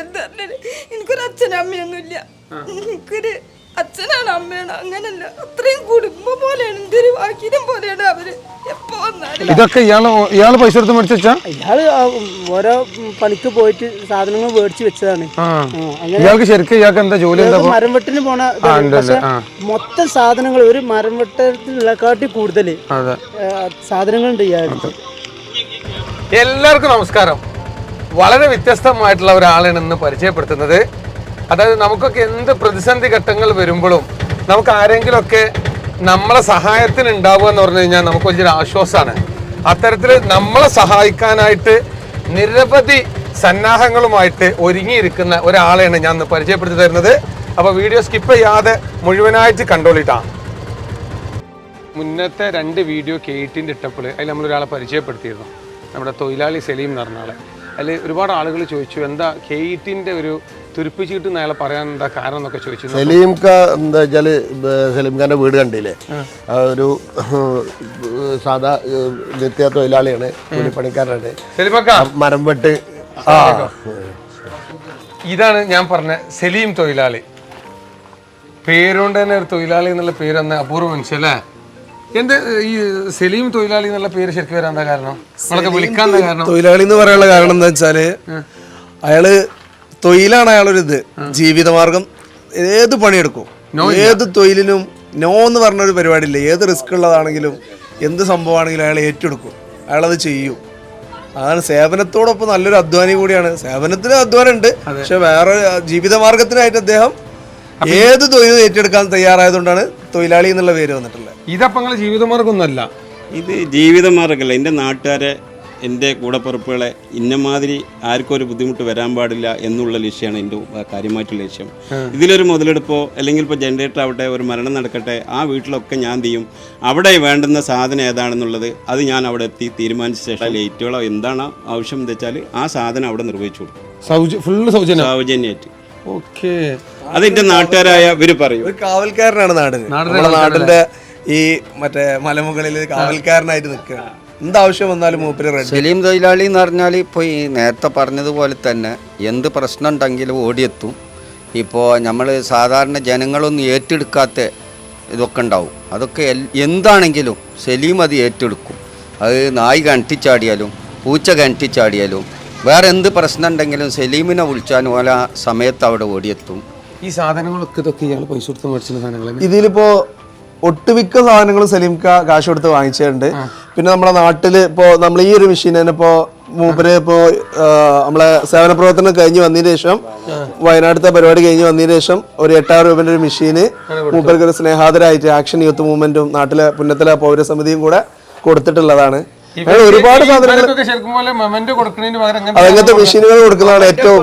എന്താ എനിക്കൊരു അച്ഛനും അമ്മയൊന്നുമില്ല. എനിക്കൊരു അച്ഛനാണ് അമ്മയാണ് അങ്ങനല്ല. അത്രയും കുടുംബം പോലെയാണ് എന്റെ ഒരു വാക്കിനും പോലെയാണ് അവർ. എപ്പോ വന്നാലും. ഇതൊക്കെ ഇയാൾ ഇയാൾ പൈസ എടുത്ത് മേടിച്ചാ ഇയാൾ ഓരോ പണിക്ക് പോയിട്ട് സാധനങ്ങൾ മേടിച്ച് വെച്ചതാണ്. ആ. ആ, അങ്ങനെ ഇയാൾക്ക് ശരിക്കും ഇയാൾക്ക് എന്താ ജോലി എന്താ ഇയാൾക്ക് മരം വെട്ടിന് പോണ ഇതാണ്. പക്ഷെ മൊത്തം സാധനങ്ങൾ ഒരു മരം വെട്ടത്തിനെക്കാട്ടി കൂടുതൽ അതെ സാധനങ്ങളുണ്ട് ഇയാൾക്ക്. എല്ലാവർക്കും നമസ്കാരം. വളരെ വ്യത്യസ്തമായിട്ടുള്ള ഒരാളാണ് ഇന്ന് പരിചയപ്പെടുത്തുന്നത്. അതായത് നമുക്കൊക്കെ എന്ത് പ്രതിസന്ധി ഘട്ടങ്ങൾ വരുമ്പോഴും നമുക്ക് ആരെങ്കിലുമൊക്കെ നമ്മളെ സഹായത്തിന് ഉണ്ടാവുക എന്ന് പറഞ്ഞു കഴിഞ്ഞാൽ നമുക്ക് വലിയൊരു ആശ്വാസമാണ്. അത്തരത്തിൽ നമ്മളെ സഹായിക്കാനായിട്ട് നിരവധി സന്നാഹങ്ങളുമായിട്ട് ഒരുങ്ങിയിരിക്കുന്ന ഒരാളെയാണ് ഞാൻ ഇന്ന് പരിചയപ്പെടുത്തി തരുന്നത്. അപ്പോൾ വീഡിയോ സ്കിപ്പ് ചെയ്യാതെ മുഴുവനായിട്ട് കണ്ടോളിട്ടാണ് മുന്നത്തെ രണ്ട് വീഡിയോ കേട്ടിന്റെ ഇട്ടപ്പോൾ അതിൽ നമ്മളൊരാളെ പരിചയപ്പെടുത്തിയിരുന്നു. നമ്മുടെ തൊഴിലാളി സലീം എന്ന് പറഞ്ഞ ആളെ. അതിൽ ഒരുപാട് ആളുകൾ ചോദിച്ചു എന്താ കെയ്റ്റിന്റെ ഒരു തുരുപ്പിച്ചിട്ട് അയാളെ പറയാൻ എന്താ കാരണം എന്നൊക്കെ ചോദിച്ചു. സലീം ഖാ എന്താ വെച്ചാൽ സലീം ഖാന്റെ വീട് കണ്ടില്ലേ? ഒരു സാധാ നിത്യ തൊഴിലാളിയാണ് പണിക്കാരാണ് മരം വെട്ട്. ആ. ഇതാണ് ഞാൻ പറഞ്ഞ സലീം തൊഴിലാളി. പേരുകൊണ്ട് തന്നെ ഒരു തൊഴിലാളി എന്നുള്ള പേര് അന്ന് അപൂർവ മനുഷ്യ അല്ലേ? എന്ത് ഈ സലീം തൊഴിലാളി എന്നുള്ള പേര് ശരിക്കും വരാൻ കാരണം? നമ്മളൊക്കെ വിളിക്കാൻ കാരണം? തൊഴിലാളി എന്ന് പറയാനുള്ള കാരണം എന്താ വെച്ചാൽ അയാൾ തൊഴിലാണ് അയാളൊരു ഇത് ജീവിതമാർഗം ഏത് പണിയെടുക്കും? ഏത് തൊഴിലിനും നോ എന്ന് പറഞ്ഞ ഒരു പരിപാടിയില്ല. ഏത് റിസ്ക് ഉള്ളതാണെങ്കിലും എന്ത് സംഭവമാണെങ്കിലും അയാൾ ഏറ്റെടുക്കും. അയാളത് ചെയ്യും. അതാണ് സേവനത്തോടൊപ്പം നല്ലൊരു അധ്വാനി കൂടിയാണ്. സേവനത്തിന് അധ്വാനം ഉണ്ട് പക്ഷെ വേറെ ജീവിതമാർഗത്തിനായിട്ട് അദ്ദേഹം ഏത് തൊഴിലും ഏറ്റെടുക്കാൻ തയ്യാറായതുകൊണ്ടാണ് തൊഴിലാളി എന്നുള്ള പേര് വന്നിട്ടുള്ളത്? ഇതപ്പം നിങ്ങളെ ജീവിതമാർഗമൊന്നുമല്ല ഇത് ജീവിതമാർഗമല്ല എന്റെ നാട്ടുകാരെ എന്റെ കൂടപ്പുറപ്പുകളെ ഇന്നമാതിരി ആർക്കും ഒരു ബുദ്ധിമുട്ട് വരാൻ പാടില്ല എന്നുള്ള ലക്ഷ്യമാണ് എന്റെ കാര്യമായിട്ടുള്ള ലക്ഷ്യം. ഇതിലൊരു മുതലെടുപ്പോ അല്ലെങ്കിൽ ഇപ്പോൾ ജനറേറ്റർ ആവട്ടെ ഒരു മരണം നടക്കട്ടെ ആ വീട്ടിലൊക്കെ ഞാൻ ചെയ്യും? അവിടെ വേണ്ടുന്ന സാധനം ഏതാണെന്നുള്ളത് അത് ഞാൻ അവിടെ എത്തി തീരുമാനിച്ച ശേഷം ലൈറ്റുകളോ എന്താണ് ആവശ്യം എന്ന് വെച്ചാൽ ആ സാധനം അവിടെ നിർവഹിച്ചു കൊടുക്കും. സൗജ ഫുള്ള് സൗജന്യം. സൗജന്യമായിട്ട് ഓക്കെ. അത് എന്റെ നാട്ടുകാരായ ഇവർ പറയും. ഒരു കാവൽക്കാരനാണ് നാടിന്. നമ്മുടെ നാടിന്റെ ഈ മറ്റേ മലമുകളിൽ കാവൽക്കാരനായിട്ട് നിൽക്കുകയാണ് എന്താവശ്യം വന്നാലും മൂപ്പര് റെഡി. സലീം തൊഴിലാളി എന്ന് പറഞ്ഞാൽ ഇപ്പോൾ ഈ നേരത്തെ പറഞ്ഞതുപോലെ തന്നെ എന്ത് പ്രശ്നം ഉണ്ടെങ്കിലും ഓടിയെത്തും. ഇപ്പോൾ നമ്മൾ സാധാരണ ജനങ്ങളൊന്നും ഏറ്റെടുക്കാത്ത ഇതൊക്കെ ഉണ്ടാവും. അതൊക്കെ എന്താണെങ്കിലും സലീം അത് ഏറ്റെടുക്കും. അത് നായി കണ്ടിച്ചാടിയാലും പൂച്ച കണ്ടിച്ചാടിയാലും വേറെ എന്ത് പ്രശ്നം ഉണ്ടെങ്കിലും സലീമിനെ വിളിച്ചാലും ഓല ആ സമയത്ത് അവിടെ ഓടിയെത്തും. ഈ സാധനങ്ങളൊക്കെ ഇതൊക്കെ ഞങ്ങൾ പൈസ കൊടുത്ത് മേടിച്ച സാധനങ്ങൾ ഇതിലിപ്പോ ഒട്ടുമിക്ക സാധനങ്ങളും സലീം കാശ് കൊടുത്ത് വാങ്ങിച്ചിട്ടുണ്ട് പിന്നെ നമ്മുടെ നാട്ടിൽ ഇപ്പോ നമ്മൾ ഈ ഒരു മെഷീൻ തന്നെ ഇപ്പോ മൂപ്പര് ഇപ്പോ നമ്മളെ സേവന പ്രവർത്തനം കഴിഞ്ഞ് വന്നതിന് ശേഷം വയനാട്ടിലത്തെ പരിപാടി കഴിഞ്ഞ് വന്നതിന് ശേഷം ഒരു എട്ടായിരം രൂപന്റെ ഒരു മെഷീന് മൂപ്പർക്ക് ഒരു സ്നേഹാതരായിട്ട് ആക്ഷൻ യൂത്ത് മൂവ്മെന്റും നാട്ടിലെ പുന്നത്തല പൗരസമിതിയും കൂടെ കൊടുത്തിട്ടുള്ളതാണ്. ഒരുപാട് സാധനങ്ങൾ ഇവർക്കൊക്കെ ശരിക്കും പോലെ മൊമെന്റ് കൊടുക്കുന്നതിന് പകരം മെഷീനുകൾ കൊടുക്കുന്നതാണ് ഏറ്റവും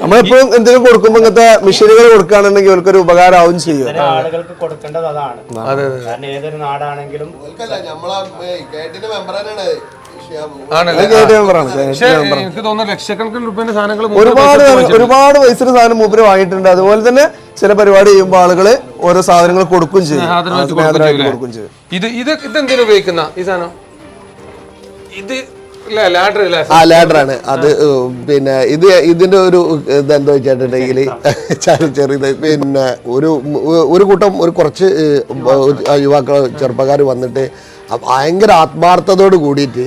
നമ്മളെപ്പോഴും എന്തെങ്കിലും കൊടുക്കുമ്പോ ഇങ്ങനത്തെ മെഷീനുകൾ കൊടുക്കുകയാണെന്നുണ്ടെങ്കിൽ അവർക്കൊരു ഉപകാരമാവും ചെയ്യും ആളുകൾക്ക് കൊടുക്കേണ്ടത് അതാണ്. ഏതൊരു നാടാണെങ്കിലും എനിക്ക് തോന്നുന്നു ലക്ഷക്കണക്കിന് സാധനങ്ങൾ ഒരുപാട് ഒരുപാട് പൈസയുടെ സാധനം മൂപ്പര് വാങ്ങിയിട്ടുണ്ട്. അതുപോലെ തന്നെ ചില പരിപാടി ചെയ്യുമ്പോൾ ആളുകൾ ഓരോ സാധനങ്ങൾ കൊടുക്കും ചെയ്യും. കൊടുക്കും ചെയ്യും. ഇത് ഇത് ഇതെന്തിനു ഉപയോഗിക്കുന്ന ഈ സാധനം? ഇത് ആ ലാഡറാണ് അത് പിന്നെ ഇത് ഇതിന്റെ ഒരു ഇതെന്താ വെച്ചിട്ടുണ്ടെങ്കിൽ ചെറിയത്. പിന്നെ ഒരു ഒരു കൂട്ടം ഒരു കുറച്ച് യുവാക്കൾ ചെറുപ്പക്കാർ വന്നിട്ട് ഭയങ്കര ആത്മാർത്ഥതയോട് കൂടിയിട്ട്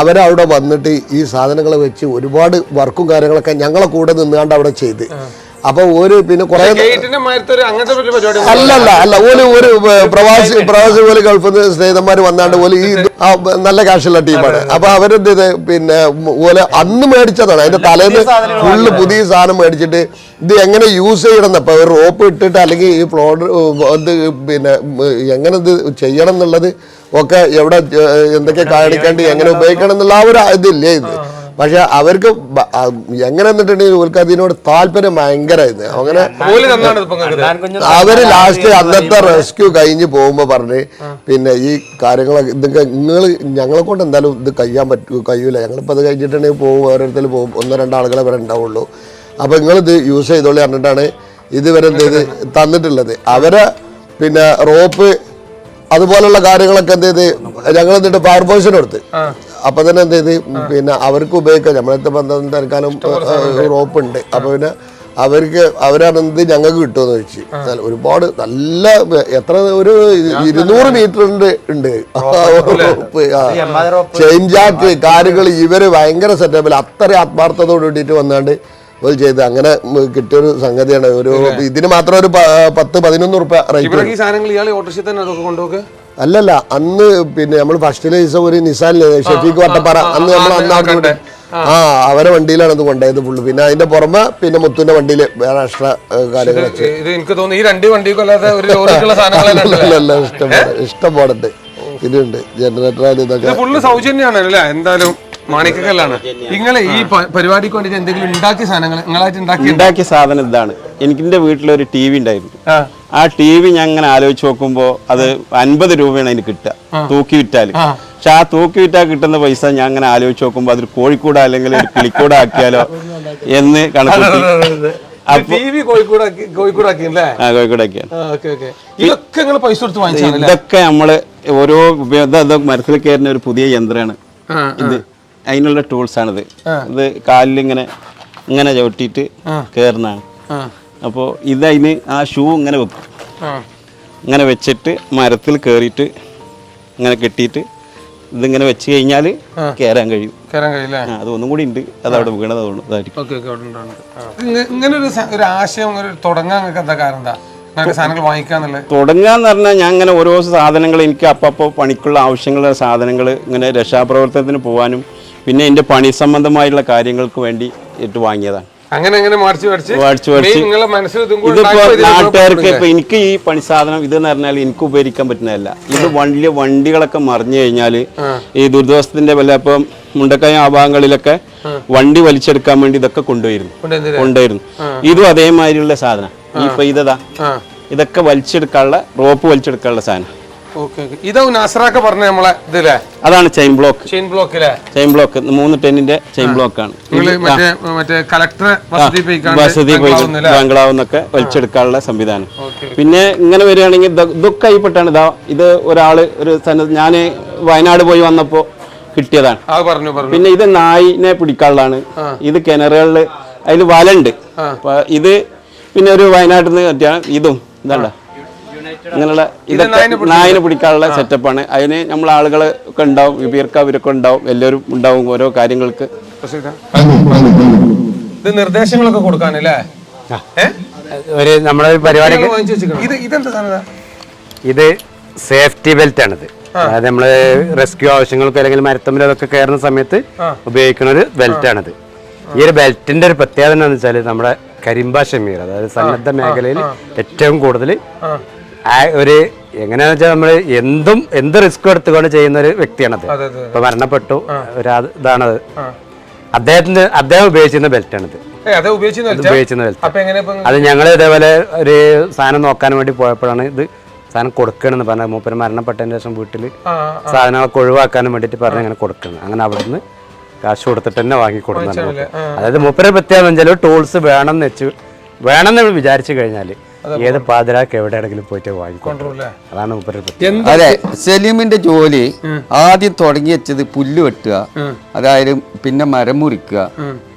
അവരവിടെ വന്നിട്ട് ഈ സാധനങ്ങൾ വെച്ച് ഒരുപാട് വർക്കും കാര്യങ്ങളൊക്കെ ഞങ്ങളെ കൂടെ നിന്നുകൊണ്ട് അവിടെ ചെയ്ത്. അപ്പൊ ഒരു പിന്നെ കുറെ അല്ലല്ല അല്ല ഒരു ഒരു പ്രവാസി പ്രവാസി പോലെ ഗൾഫിൽ നിന്ന് സ്നേഹിതന്മാർ വന്നാണ്ട് ഓൽ ഈ നല്ല കാശുള്ള ടീമാണ്. അപ്പൊ അവരെന്ത് ചെയ്ത്? പിന്നെ പോലെ അന്ന് മേടിച്ചതാണ്. അതിന്റെ തലേന്ന് ഫുള്ള് പുതിയ സാധനം മേടിച്ചിട്ട് ഇത് എങ്ങനെ യൂസ് ചെയ്യണം ഇപ്പൊ റോപ്പ് ഇട്ടിട്ട് അല്ലെങ്കിൽ ഈ ഇത് പിന്നെ എങ്ങനെ ഇത് ചെയ്യണം എന്നുള്ളത് ഒക്കെ എവിടെ എന്തൊക്കെ കാണിക്കേണ്ടി എങ്ങനെ ഉപയോഗിക്കണം എന്നുള്ള ആ ഒരു ഇതില്ലേ ഇത്? പക്ഷെ അവർക്ക് എങ്ങനെ എന്നിട്ടുണ്ടെങ്കിൽ അവർക്ക് അതിനോട് താല്പര്യം ഭയങ്കരമായിരുന്നു അങ്ങനെ അവർ ലാസ്റ്റ് അന്നത്തെ റെസ്ക്യൂ കഴിഞ്ഞ് പോകുമ്പോ പറഞ്ഞ് പിന്നെ ഈ കാര്യങ്ങളൊക്കെ ഇതൊക്കെ നിങ്ങൾ ഞങ്ങളെ കൊണ്ട് എന്തായാലും ഇത് കഴിയാൻ പറ്റൂ കഴിയൂല. ഞങ്ങളിപ്പോൾ അത് കഴിഞ്ഞിട്ടുണ്ടെങ്കിൽ പോകും ഓരോരുത്തർ പോകും. ഒന്നോ രണ്ടോ ആളുകളെ വരെ ഉണ്ടാവുള്ളൂ. അപ്പൊ നിങ്ങൾ ഇത് യൂസ് ചെയ്തോളി പറഞ്ഞിട്ടാണ് ഇതുവരെ എന്ത് ചെയ്ത് തന്നിട്ടുള്ളത്. അവരെ പിന്നെ റോപ്പ് അതുപോലുള്ള കാര്യങ്ങളൊക്കെ എന്ത് ചെയ്ത് ഞങ്ങൾ എന്നിട്ട് പവർ പോയിസൺ കൊടുത്ത് അപ്പൊ തന്നെ എന്ത് ചെയ്ത് പിന്നെ അവർക്ക് ഉപയോഗിക്കാം നമ്മളത്തെ ബന്ധം തൽക്കാലം റോപ്പ് ഉണ്ട്. അപ്പൊ പിന്നെ അവർക്ക് അവരാണെന്ത് ഞങ്ങൾക്ക് കിട്ടുമെന്ന് ചോദിച്ചു നല്ല- ഒരുപാട് നല്ല എത്ര ഒരു ഇരുന്നൂറ് മീറ്റർ ഉണ്ട് ഉണ്ട്. ചേഞ്ചാക്ക് ചെയിൻ ജാക്ക് കാര്യങ്ങൾ ഇവർ ഭയങ്കര സെറ്റപ്പിൽ അത്ര ആത്മാർത്ഥതയോട് കൂടിയിട്ട് വന്നാണ്ട് ഒരു ചെയ്ത്. അങ്ങനെ കിട്ടിയൊരു സംഗതിയാണ്. ഒരു ഇതിന് മാത്രം ഒരു പത്ത് പതിനൊന്ന് റുപ്യ റേറ്റ് സാധനങ്ങൾ ഇയാൾ ഓട്ടോറിക്ഷ തന്നെ കൊണ്ടുപോക്ക്? അല്ലല്ല അന്ന് പിന്നെ നമ്മൾ ഫസ്റ്റിലെ ദിവസം ഒരു നിസാൻ ഷെഫീഖ് വട്ടപ്പാറ അന്ന് നമ്മൾ ആ, അന്ന് അവിടെ കണ്ടേ. ആ അവരെ വണ്ടിയിലാണ് ഇത് കൊണ്ടുപോയത് ഫുള്ള് പിന്നെ അതിന്റെ പുറമെ പിന്നെ മുത്തുവിന്റെ വണ്ടിയിൽ വേറെ എക്സ്ട്രാ കാര്യങ്ങളൊക്കെ. ഇത് എനിക്ക് തോന്നുന്നു ഈ രണ്ട് വണ്ടിക്കും അല്ലാതെ ഒരു ഇഷ്ടം ഇഷ്ടം പോലെ ഉണ്ട് ഇതുണ്ട്. ജനറേറ്റർ ഇത് ഇതൊക്കെ. ഫുള്ള് സൗജന്യമാണ് അല്ലേ? എന്തായാലും മാണിക്കല്ലാണ് നിങ്ങളെ ഈ പരിപാടിക്ക് വേണ്ടിട്ട് എന്തെങ്കിലും ഉണ്ടാക്കിയ സാധനങ്ങൾ നിങ്ങളായിട്ട് ഉണ്ടാക്കി ഉണ്ടാക്കിയ സാധനം ഇതാണ്. എനിക്ക് വീട്ടിൽ വീട്ടിലൊരു ടി വി ഉണ്ടായിരുന്നു. ആ. ടി വി ഞാൻ അങ്ങനെ ആലോചിച്ച് നോക്കുമ്പോൾ അത് അൻപത് രൂപയാണ് അതിന് കിട്ടുക. തൂക്കി വിറ്റാൽ പക്ഷെ ആ തൂക്കി വിറ്റാൽ കിട്ടുന്ന പൈസ ഞാൻ അങ്ങനെ ആലോചിച്ച് നോക്കുമ്പോൾ അതൊരു കോഴിക്കൂട അല്ലെങ്കിൽ ഒരു കിളിക്കൂട ആക്കിയാലോ എന്ന് കണക്കൂട്ടി നിങ്ങൾ ഇതൊക്കെ നമ്മൾ ഓരോ മരത്തിൽ കയറുന്ന ഒരു പുതിയ യന്ത്രമാണ് ഇത് അതിനുള്ള ടൂൾസ് ആണിത്. ഇത് കാലിൽ ഇങ്ങനെ ഇങ്ങനെ ചവിട്ടിയിട്ട് കയറുന്നതാണ്. അപ്പോൾ ഇത് അതിന് ആ ഷൂ ഇങ്ങനെ വെക്കും. ഇങ്ങനെ വെച്ചിട്ട് മരത്തിൽ കയറിയിട്ട് ഇങ്ങനെ കെട്ടിയിട്ട് ഇതിങ്ങനെ വെച്ച് കഴിഞ്ഞാൽ കയറാൻ കഴിയും. കയറാൻ കഴിയില്ല അതൊന്നും കൂടി ഉണ്ട്. അത് അവിടെ വീണത് അതായിരിക്കും ഇങ്ങനെ ഒരു ആശയം തുടങ്ങാൻ എന്താ കാരണം? എന്താ? സാധനങ്ങൾ വാങ്ങിക്കാന്നുള്ളത് തുടങ്ങാന്ന് പറഞ്ഞാൽ ഞാൻ ഇങ്ങനെ ഓരോ സാധനങ്ങൾ എനിക്ക് അപ്പപ്പോൾ പണിക്കുള്ള ആവശ്യങ്ങളുള്ള സാധനങ്ങൾ ഇങ്ങനെ രക്ഷാപ്രവർത്തനത്തിന് പോകാനും പിന്നെ എന്റെ പണി സംബന്ധമായിട്ടുള്ള കാര്യങ്ങൾക്ക് വേണ്ടി ഇട്ട് വാങ്ങിയതാണ്. അങ്ങനെ അങ്ങനെ മറിച്ച് മറിച്ച് ഇതിപ്പോ നാട്ടുകാർക്ക് ഇപ്പൊ എനിക്ക് ഈ പണി സാധനം ഇതെന്ന് പറഞ്ഞാൽ എനിക്ക് ഉപയോഗിക്കാൻ പറ്റുന്നതല്ല. ഇത് വലിയ വണ്ടികളൊക്കെ മറിഞ്ഞു കഴിഞ്ഞാൽ ഈ ദുരിതാശ്വാസത്തിന്റെ വല്ല ഇപ്പം മുണ്ടക്കായ ആ. ഭാഗങ്ങളിലൊക്കെ വണ്ടി വലിച്ചെടുക്കാൻ വേണ്ടി ഇതൊക്കെ കൊണ്ടുപോയിരുന്നു കൊണ്ടുവന്നില്ലേ? കൊണ്ടുവരുന്നു. ഇതും അതേമാതിരിയുള്ള സാധനം. ഈ പെയ്തതാ ഇതൊക്കെ വലിച്ചെടുക്കാനുള്ള റോപ്പ് വലിച്ചെടുക്കാനുള്ള സാധനം. ഇതാവും നാസറാക്ക പറഞ്ഞ നമ്മളെ ഇതില്ലേ അതാണ് ചെയിൻ ബ്ലോക്ക്. ചെയിൻ ബ്ലോക്കിലെ ചെയിൻ ബ്ലോക്ക്. മൂന്ന് ടെന്നിന്റെ ചെയിൻ ബ്ലോക്ക് ആണ് മറ്റേ കളക്ടർ വസതി ബംഗ്ലാവെന്നൊക്കെ വലിച്ചെടുക്കാനുള്ള സംവിധാനം. പിന്നെ ഇങ്ങനെ വരികയാണെങ്കിൽ ഇത് ഇതൊക്കെ ആയിപ്പെട്ടാണ് ഇതാ ഇത് ഒരാൾ ഒരു ഞാൻ വയനാട് പോയി വന്നപ്പോ കിട്ടിയതാണ്. പിന്നെ ഇത് നായിനെ പിടിക്കാനുള്ളതാണ്. ഇത് കിണറുകളിൽ അതിൽ വലുണ്ട്. ഇത് പിന്നെ ഒരു വയനാട്ടിൽ നിന്ന് പറ്റിയാണ് ഇതും. ഇതല്ല? ഇങ്ങനെയുള്ള ഇതൊക്കെ നായിനെ പിടിക്കാനുള്ള സെറ്റപ്പാണ് അതിന് നമ്മൾ ആളുകൾ ഒക്കെ ഉണ്ടാവും വിപീർക്ക ഇവരൊക്കെ ഉണ്ടാവും എല്ലാവരും ഉണ്ടാവും ഓരോ കാര്യങ്ങൾക്ക്. ഇതാ. നിർദ്ദേശങ്ങളൊക്കെ കൊടുക്കാനല്ലേ? ഒരു നമ്മുടെ ഒരു. ഇത് ഇതെന്താ സാധനം ഇതാ? സേഫ്റ്റി ബെൽറ്റ് ആണിത്. അതായത് നമ്മൾ റെസ്ക്യൂ ആവശ്യങ്ങൾക്ക് അല്ലെങ്കിൽ മരത്തമ്മിൽ അതൊക്കെ കയറുന്ന സമയത്ത് ഉപയോഗിക്കുന്ന ഒരു ബെൽറ്റ് ആണിത്. ഈ ഒരു ബെൽറ്റിന്റെ ഒരു പ്രത്യേകത എന്താണെന്ന് വെച്ചാൽ നമ്മുടെ കരിമ്പ ഷമീർ അതായത് സന്നദ്ധ മേഖലയിൽ ഏറ്റവും കൂടുതൽ ഒരു എങ്ങനെയാണെന്ന് വെച്ചാൽ നമ്മൾ എന്തും എന്ത് റിസ്ക് എടുത്തുകൊണ്ട് ചെയ്യുന്ന ഒരു വ്യക്തിയാണത് ഇപ്പൊ മരണപ്പെട്ടു ഒരു അത് ഇതാണത്. അദ്ദേഹത്തിന് അദ്ദേഹം ഉപയോഗിച്ചിരുന്ന ബെൽറ്റാണിത്. ഉപയോഗിച്ചിരുന്ന ബെൽറ്റ്? അത് ഞങ്ങൾ ഇതേപോലെ ഒരു സാധനം നോക്കാൻ വേണ്ടി പോയപ്പോഴാണ് ഇത് സാധനം കൊടുക്കണമെന്ന് പറഞ്ഞ മൂപ്പര് മരണപ്പെട്ടതിന് ശേഷം വീട്ടിൽ സാധനങ്ങളൊക്കെ ഒഴിവാക്കാനും വേണ്ടിയിട്ട് പറഞ്ഞു അങ്ങനെ കൊടുക്കുന്നത് അങ്ങനെ അവിടുന്ന് കാശ് കൊടുത്തിട്ട് തന്നെ വാങ്ങി കൊടുക്കുന്നത് അതായത് മൂപ്പരെ പ്രത്യേകത വെച്ചാൽ ടൂൾസ് വേണം എന്ന് വെച്ച് വേണം എന്ന് വിചാരിച്ചു കഴിഞ്ഞാൽ ഏത് പാതിരാക്ക് എവിടെയാണെങ്കിലും പോയിട്ട് വാങ്ങിക്കൊണ്ടു? അതാണ് മൂപ്പരെ പ്രത്യേകത അതെ സലീമിന്റെ ജോലി ആദ്യം തുടങ്ങി വെച്ചത് പുല്ല് വെട്ടുക അതായത് പിന്നെ മരം മുറിക്കുക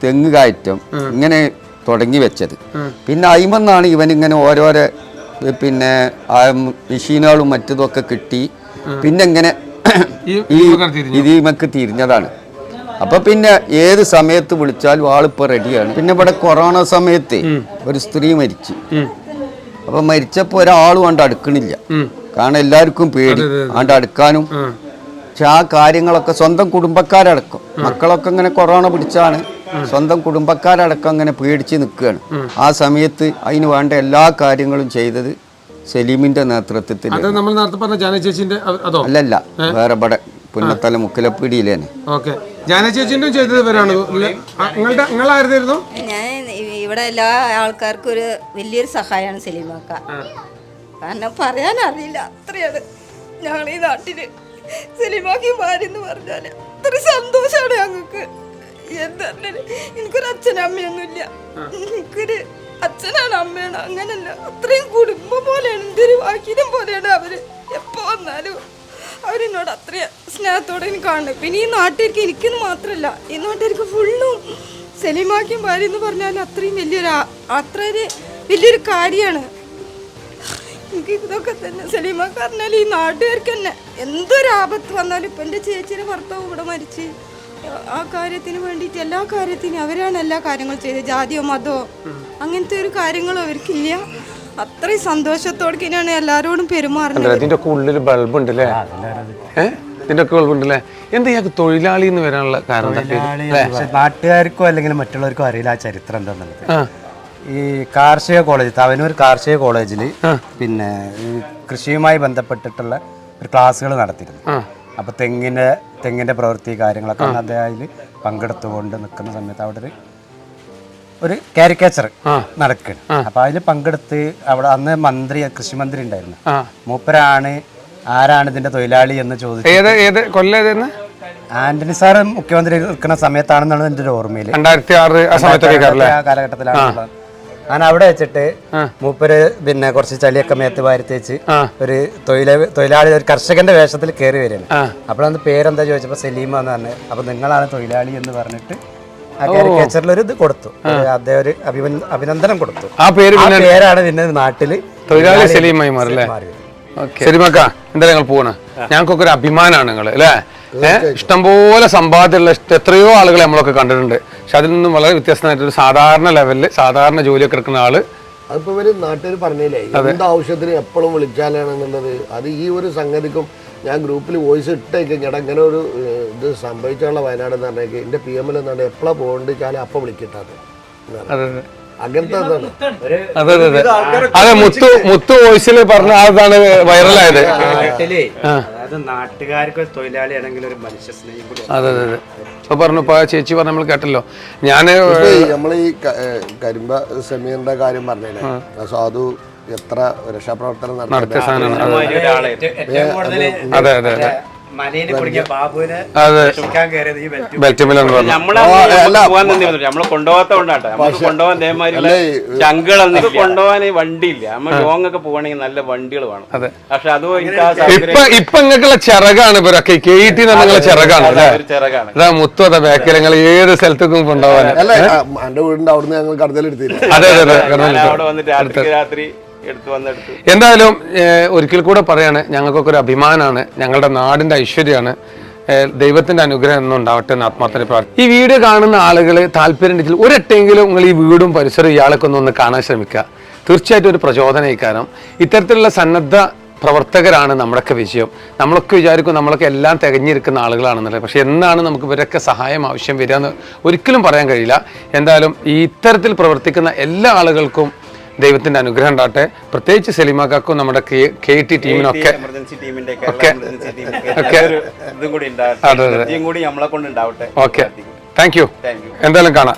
തെങ്ങ് കയറ്റം ഇങ്ങനെ തുടങ്ങി വെച്ചത്. പിന്നെ അയിമെന്നാണ് ഇവൻ ഇങ്ങനെ ഓരോരോ പിന്നെ മെഷീനുകളും മറ്റതൊക്കെ കിട്ടി. പിന്നെ ഇങ്ങനെ ഈ ഇതിമക്ക് തിരിഞ്ഞതാണ്. അപ്പൊ പിന്നെ ഏത് സമയത്ത് വിളിച്ചാലും ആളിപ്പോ റെഡിയാണ് പിന്നെ ഇവിടെ കൊറോണ സമയത്ത് ഒരു സ്ത്രീ മരിച്ചു. അപ്പൊ മരിച്ചപ്പോ ഒരാളും കണ്ട് അടുക്കണില്ല. കാരണം എല്ലാവർക്കും പേടി. ആണ്ട് അടുക്കാനും. പക്ഷെ ആ കാര്യങ്ങളൊക്കെ സ്വന്തം കുടുംബക്കാരടക്കം. മക്കളൊക്കെ ഇങ്ങനെ കൊറോണ പിടിച്ചാണ് സ്വന്തം കുടുംബക്കാരടക്കം അങ്ങനെ പേടിച്ച് നിൽക്കുകയാണ് ആ സമയത്ത് അതിന് വേണ്ട എല്ലാ കാര്യങ്ങളും ചെയ്തത് സലീമിന്റെ നേതൃത്വത്തിൽ അല്ലല്ല വേറെ പുന്നത്തല മുക്കിലപ്പീടിയിലേനെ ഓക്കെ. ജാന ചേച്ചിന്റെ ചെയ്തത് ഇവരാണ് ഇല്ലേ? ആ, നിങ്ങളുടെ നിങ്ങളായിരുന്നു ഞാൻ ഇവിടെ എല്ലാ ആൾക്കാർക്കും ഒരു വലിയൊരു സഹായമാണ് സലീമാക്ക കാരണം പറയാൻ അറിയില്ല. അത്രയാണ് ഞങ്ങൾ ഈ നാട്ടിൽ സലീമാക്കി മാറിന്ന് പറഞ്ഞാൽ അത്ര സന്തോഷാണ് ഞങ്ങൾക്ക്. എന്താ എനിക്കൊരു അച്ഛനും അമ്മയൊന്നുമില്ല. എനിക്കൊരു അച്ഛനാണ് അമ്മയാണ് അങ്ങനല്ല. അത്രയും കുടുംബം പോലെയാണ് എന്തൊരു വാക്കിനും പോലെയാണ് അവർ. എപ്പോ വന്നാലും അവരെന്നോട് അത്ര സ്നേഹത്തോടെ എനിക്ക് കാണുന്നത് പിന്നെ ഈ നാട്ടുകാർക്ക് എനിക്കെന്ന് മാത്രമല്ല ഈ നാട്ടുകാർക്ക് ഫുള്ളും സലീമാക്കിയും ഭാര്യ എന്ന് പറഞ്ഞാൽ അത്രയും വലിയൊരു അത്രയൊരു വലിയൊരു കാര്യമാണ്. എനിക്ക് ഇതൊക്കെ തന്നെ. സലീമാക്ക് പറഞ്ഞാൽ ഈ നാട്ടുകാർക്ക് തന്നെ. എന്തൊരു ആപത്ത് വന്നാലും ഇപ്പം എന്റെ ചേച്ചിയുടെ ഭർത്താവ് ഇവിടെ മരിച്ച് ആ കാര്യത്തിന് വേണ്ടിയിട്ട് എല്ലാ കാര്യത്തിനും അവരാണ് എല്ലാ കാര്യങ്ങളും ചെയ്തത്. ജാതിയോ മതമോ അങ്ങനത്തെ ഒരു കാര്യങ്ങളും അവർക്കില്ല. അത്രയും സന്തോഷത്തോടെയാണ് എല്ലാരോടും പെരുമാറുന്നത്. ഇതിന്റെ ഒക്കെ ഉള്ളിൽ ബൾബ് ഉണ്ട്. അല്ലേ ഏഹ് ഇതിന്റെ ഒക്കെ ബൾബ് ഉണ്ടല്ലേ എന്താ ഇയാൾക്ക് തൊഴിലാളി എന്ന് വരാനുള്ള കാരണം നാട്ടുകാർക്കോ അല്ലെങ്കിൽ മറ്റുള്ളവർക്കോ അറിയില്ല ആ ചരിത്രം എന്താണെന്നുള്ളത് ഈ കാർഷിക കോളേജ് തവനൂർ കാർഷിക കോളേജിൽ പിന്നെ ഈ കൃഷിയുമായി ബന്ധപ്പെട്ടിട്ടുള്ള ഒരു ക്ലാസ്സുകൾ നടത്തിയിരുന്നു. അപ്പൊ തെങ്ങിന്റെ തെങ്ങിന്റെ പ്രവൃത്തി കാര്യങ്ങളൊക്കെ അദ്ദേഹം അതിൽ പങ്കെടുത്തുകൊണ്ട് നിൽക്കുന്ന സമയത്ത് അവിടെ ഒരു ഒരു കാരിക്കേച്ചർ നടക്കുകയാണ് അപ്പൊ അതിൽ പങ്കെടുത്ത് അവിടെ അന്ന് മന്ത്രി കൃഷി മന്ത്രി ഉണ്ടായിരുന്നു മൂപ്പരാണ് ആരാണ് ഇതിന്റെ തൊഴിലാളി എന്ന് ചോദിച്ചു കൊല്ലം ആന്റണി സാറ് മുഖ്യമന്ത്രി നിൽക്കുന്ന സമയത്താണെന്നാണ് എന്റെ ഒരു ഓർമ്മയിൽ രണ്ടായിരത്തി ആറ്? കാലഘട്ടത്തിലാണ് ഞാൻ അവിടെ വെച്ചിട്ട് മൂപ്പര് പിന്നെ കുറച്ച് ചളിയൊക്കെ മേത്ത് വാരി തേച്ച് ഒരു തൊഴില തൊഴിലാളി ഒരു കർഷകന്റെ വേഷത്തിൽ കയറി വരികയാണ്. അപ്പോഴന്ന് പേരെന്താ ചോദിച്ചപ്പോ സലീമ എന്ന് പറഞ്ഞു അപ്പൊ നിങ്ങളാണ് തൊഴിലാളി എന്ന് പറഞ്ഞിട്ട് കാരിക്കേച്ചറിൽ ഒരു ഇത് കൊടുത്തു. അദ്ദേഹം ഒരു അഭിനന്ദനം കൊടുത്തു. ആ പേര് പിന്നെ പേരാണ് പിന്നെ നാട്ടിൽ തൊഴിലാളി സലീമായി മാറല്ലേ. ശരിമക്ക എന്താ ഞങ്ങൾ പോണ് ഞങ്ങൾക്കൊക്കെ ഒരു അഭിമാനമാണ് നിങ്ങൾ അല്ലേ? ഇഷ്ടംപോലെ സമ്പാദ്യമുള്ള എത്രയോ ആളുകളെ നമ്മളൊക്കെ കണ്ടിട്ടുണ്ട്. പക്ഷെ അതിൽ നിന്നും വളരെ വ്യത്യസ്തമായിട്ട് ഒരു സാധാരണ ലെവലിൽ സാധാരണ ജോലിയൊക്കെ എടുക്കുന്ന ആൾ അതിപ്പോ ഇവർ നാട്ടുകാർ പറഞ്ഞില്ലേ എന്ത് ആവശ്യത്തിന് എപ്പോഴും വിളിച്ചാലാണെന്നുള്ളത് അത് ഈ ഒരു സംഗതിക്കും ഞാൻ ഗ്രൂപ്പിൽ വോയിസ് ഇട്ടേക്കും. ചേട്ടാ ഇങ്ങനെ ഒരു ഇത് സംഭവിച്ചുള്ള വയനാട് എന്ന് പറഞ്ഞെങ്കിൽ എന്റെ പി എമ്മിൽ എന്നാണ് എപ്പോഴാ പോകേണ്ടത് വെച്ചാൽ അപ്പം വിളിക്കിട്ടാണ് അങ്ങനത്തെ ഇതാണ് അതെ അതെ അതെ. അതെ മുത്തു മുത്തു വോയിസിൽ പറഞ്ഞ അതാണ് വൈറലായത്. നാട്ടിൽ അതായത് നാട്ടുകാർക്ക് ഒരു തൊഴിലാളിയാണെങ്കിൽ ഒരു മനുഷ്യ സ്നേഹം കൂടി അതെ അതെ അതെ. ഇപ്പൊ പറഞ്ഞു ഇപ്പൊ ആ ചേച്ചി പറഞ്ഞ നമ്മൾ കേട്ടല്ലോ. ഞാൻ നമ്മൾ ഈ കരിമ്പ സെമീറിന്റെ കാര്യം പറഞ്ഞില്ലേ? സാധു എത്ര രക്ഷാപ്രവർത്തനം നടത്തിയ നടത്തിയ സാധനമാണ്. അതെ. അതെ അതെ നമ്മളെ പോവാൻ നിന്നിരുന്നു നമ്മളെ കൊണ്ടുപോകാത്ത കൊണ്ടാട്ടെ നമുക്ക് കൊണ്ടുപോകാൻ ദേമാരില്ല അല്ലേ, ചങ്കൾ നമുക്ക് കൊണ്ടുപോകാൻ വണ്ടിയില്ല. നമ്മൾ ലോങ് ഒക്കെ പോവാണെങ്കിൽ നല്ല വണ്ടികൾ വേണം. അതെ. പക്ഷെ അതും എനിക്ക് ആ ഇപ്പൊ സൗകര്യം നിങ്ങൾക്കുള്ള ചിറകാണ് ഇവരൊക്കെ കേട്ടി നമ്മളെ ചിറകാണ് അതാ മുത്തു അതാ ബാക്കിൽ നിങ്ങൾ ഏത് സ്ഥലത്തേക്കും കൊണ്ടുപോകാൻ. അല്ല എന്റെ വീടിന്റെ അവിടുന്ന് ഞങ്ങൾ കടത്തിലെടുത്തില്ല അതെ അതെ അതെ. അവിടെ വന്നിട്ട് രാത്രി രാത്രി എന്തായാലും ഒരിക്കൽ കൂടെ പറയാണ് ഞങ്ങൾക്കൊക്കെ ഒരു അഭിമാനമാണ് ഞങ്ങളുടെ നാടിന്റെ ഐശ്വര്യമാണ് ദൈവത്തിന്റെ അനുഗ്രഹം എന്നും ഉണ്ടാവട്ടെ എന്ന് ആത്മാർത്ഥന പ്രാർത്ഥന ഈ വീഡിയോ കാണുന്ന ആളുകൾ താല്പര്യം ഒരെട്ടെങ്കിലും നിങ്ങൾ ഈ വീടും പരിസരവും ഇയാളൊക്കെ ഒന്ന് ഒന്ന് കാണാൻ ശ്രമിക്കുക. തീർച്ചയായിട്ടും ഒരു പ്രചോദനയിക്കാരം ഇത്തരത്തിലുള്ള സന്നദ്ധ പ്രവർത്തകരാണ് നമ്മുടെയൊക്കെ വിജയം. നമ്മളൊക്കെ വിചാരിക്കും നമ്മളൊക്കെ എല്ലാം തികഞ്ഞിരിക്കുന്ന ആളുകളാണെന്നുള്ളത്. പക്ഷെ എന്നാണ് നമുക്ക് ഇവരൊക്കെ സഹായം ആവശ്യം വരിക എന്ന് ഒരിക്കലും പറയാൻ കഴിയില്ല. എന്തായാലും ഈ ഇത്തരത്തിൽ പ്രവർത്തിക്കുന്ന എല്ലാ ആളുകൾക്കും ദൈവത്തിന്റെ അനുഗ്രഹം ഉണ്ടാട്ടെ പ്രത്യേകിച്ച് സലിമാക്കും നമ്മുടെ കെ ടി ടീമിനൊക്കെ ഒക്കെ. ഓക്കെ. താങ്ക് യു എന്തായാലും കാണാം.